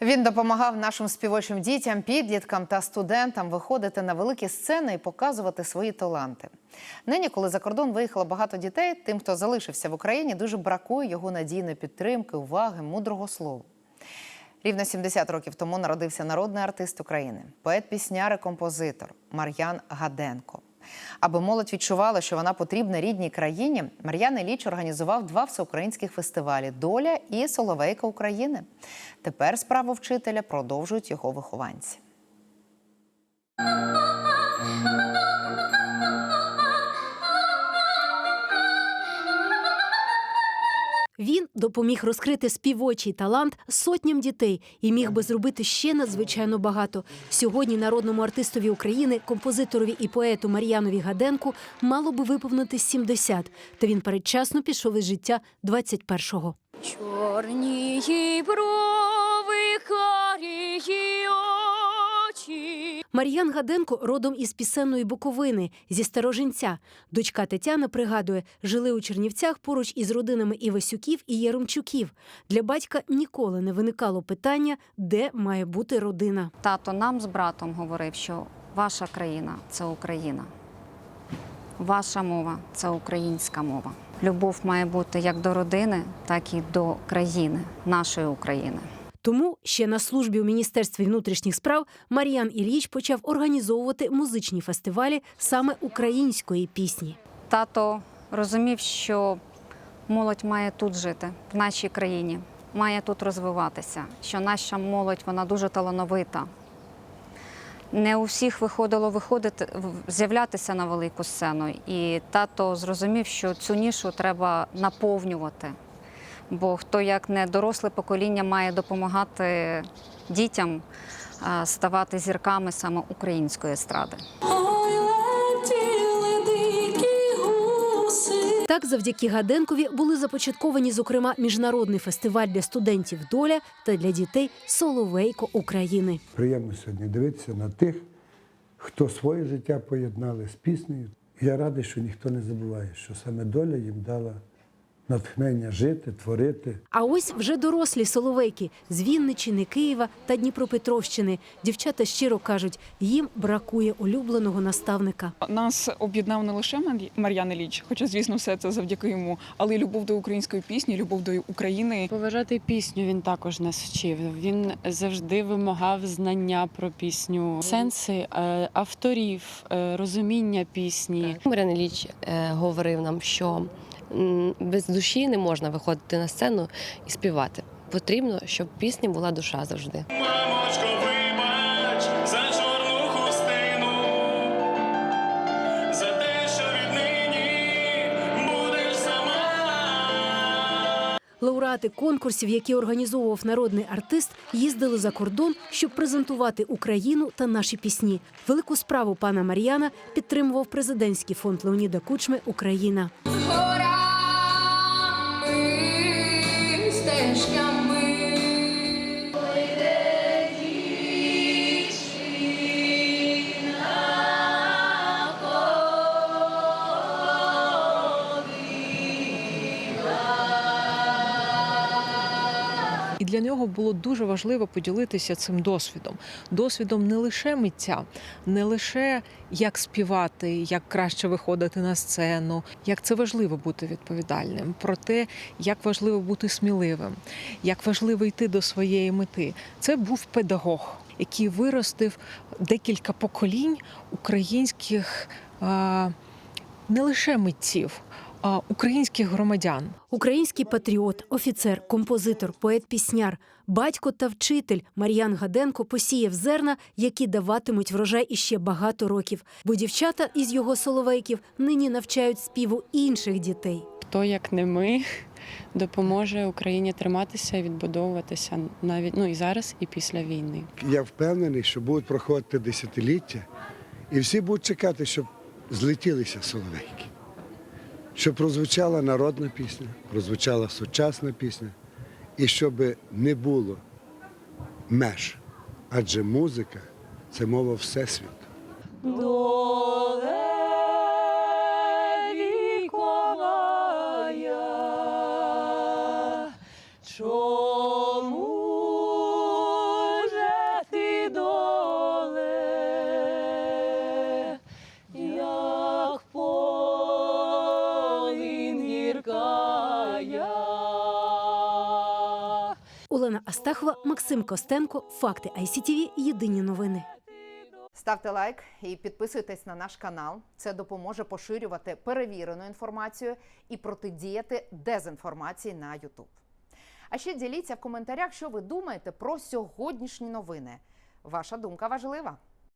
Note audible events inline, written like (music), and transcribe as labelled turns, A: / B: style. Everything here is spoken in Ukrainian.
A: Він допомагав нашим співочим дітям, підліткам та студентам виходити на великі сцени і показувати свої таланти. Нині, коли за кордон виїхало багато дітей, тим, хто залишився в Україні, дуже бракує його надійної підтримки, уваги, мудрого слова. Рівно 70 років тому народився народний артист України, поет, пісняр і композитор Мар'ян Гаденко. Аби молодь відчувала, що вона потрібна рідній країні, Мар'ян Іліч організував два всеукраїнських фестивалі Доля і Соловейка України. Тепер справу вчителя продовжують його вихованці.
B: Він допоміг розкрити співочий талант сотням дітей і міг би зробити ще надзвичайно багато. Сьогодні народному артистові України, композиторові і поету Мар'янові Гаденку мало би виповнити 70, та він передчасно пішов із життя 21-го.
C: Чорні її
B: Мар'ян Гаденко родом із пісенної Буковини зі Старожинця. Дочка Тетяна пригадує, жили у Чернівцях поруч із родинами Івасюків і Єромчуків. Для батька ніколи не виникало питання, де має бути родина.
C: Тато нам з братом говорив, що ваша країна це Україна. Ваша мова це українська мова. Любов має бути як до родини, так і до країни, нашої України.
B: Тому ще на службі у міністерстві внутрішніх справ Мар'ян Ілліч почав організовувати музичні фестивалі саме української пісні.
C: Тато розумів, що молодь має тут жити, в нашій країні, має тут розвиватися, що наша молодь вона дуже талановита. Не у всіх виходило виходити, з'являтися на велику сцену. І тато зрозумів, що цю нішу треба наповнювати. Бо хто як не доросле покоління має допомагати дітям ставати зірками саме української естради.
B: Так, завдяки Гаденкові були започатковані, зокрема, міжнародний фестиваль для студентів Доля та для дітей Соловейко України.
D: Приємно сьогодні дивитися на тих, хто своє життя поєднали з піснею. Я радий, що ніхто не забуває, що саме доля їм дала натхнення жити, творити.
B: А ось вже дорослі соловейки з Вінничини, Києва та Дніпропетровщини. Дівчата щиро кажуть, їм бракує улюбленого наставника.
E: Нас об'єднав не лише Мар- Мар'ян Ілліч, хоча, звісно, все це завдяки йому, але й любов до української пісні, любов до України.
F: Поважати пісню він також нас вчив. Він завжди вимагав знання про пісню, сенси е, авторів, е, розуміння пісні.
G: Мар'ян Ілліч е, говорив нам, що без душі не можна виходити на сцену і співати. Потрібно, щоб в пісні була душа завжди.
H: Мамочко, вибач за чорну хустину, за те, що віднині будеш сама.
B: Лауреати конкурсів, які організовував народний артист, їздили за кордон, щоб презентувати Україну та наші пісні. Велику справу пана Мар'яна підтримував президентський фонд Леоніда Кучми Україна.
I: Для нього було дуже важливо поділитися цим досвідом. Досвідом не лише митця, не лише як співати, як краще виходити на сцену, як це важливо бути відповідальним, про те, як важливо бути сміливим, як важливо йти до своєї мети. Це був педагог, який виростив декілька поколінь українських не лише митців, українських громадян.
B: Український патріот, офіцер, композитор, поет-пісняр, батько та вчитель Мар'ян Гаденко посіяв зерна, які даватимуть врожай іще багато років. Бо дівчата із його соловейків нині навчають співу інших дітей.
F: Хто як не ми (laughs) допоможе Україні триматися і відбудовуватися навіть ну і зараз, і після війни.
D: Я впевнений, що будуть проходити десятиліття, і всі будуть чекати, щоб злетілися соловейки. Щоб прозвучала народна пісня, прозвучала сучасна пісня, і щоб не було меж. Адже музика це мова Всесвіту.
B: Олена Астахова, Максим Костенко. Факти ICTV. Єдині новини.
A: Ставте лайк і підписуйтесь на наш канал. Це допоможе поширювати перевірену інформацію і протидіяти дезінформації на YouTube. А ще діліться в коментарях, що ви думаєте про сьогоднішні новини. Ваша думка важлива.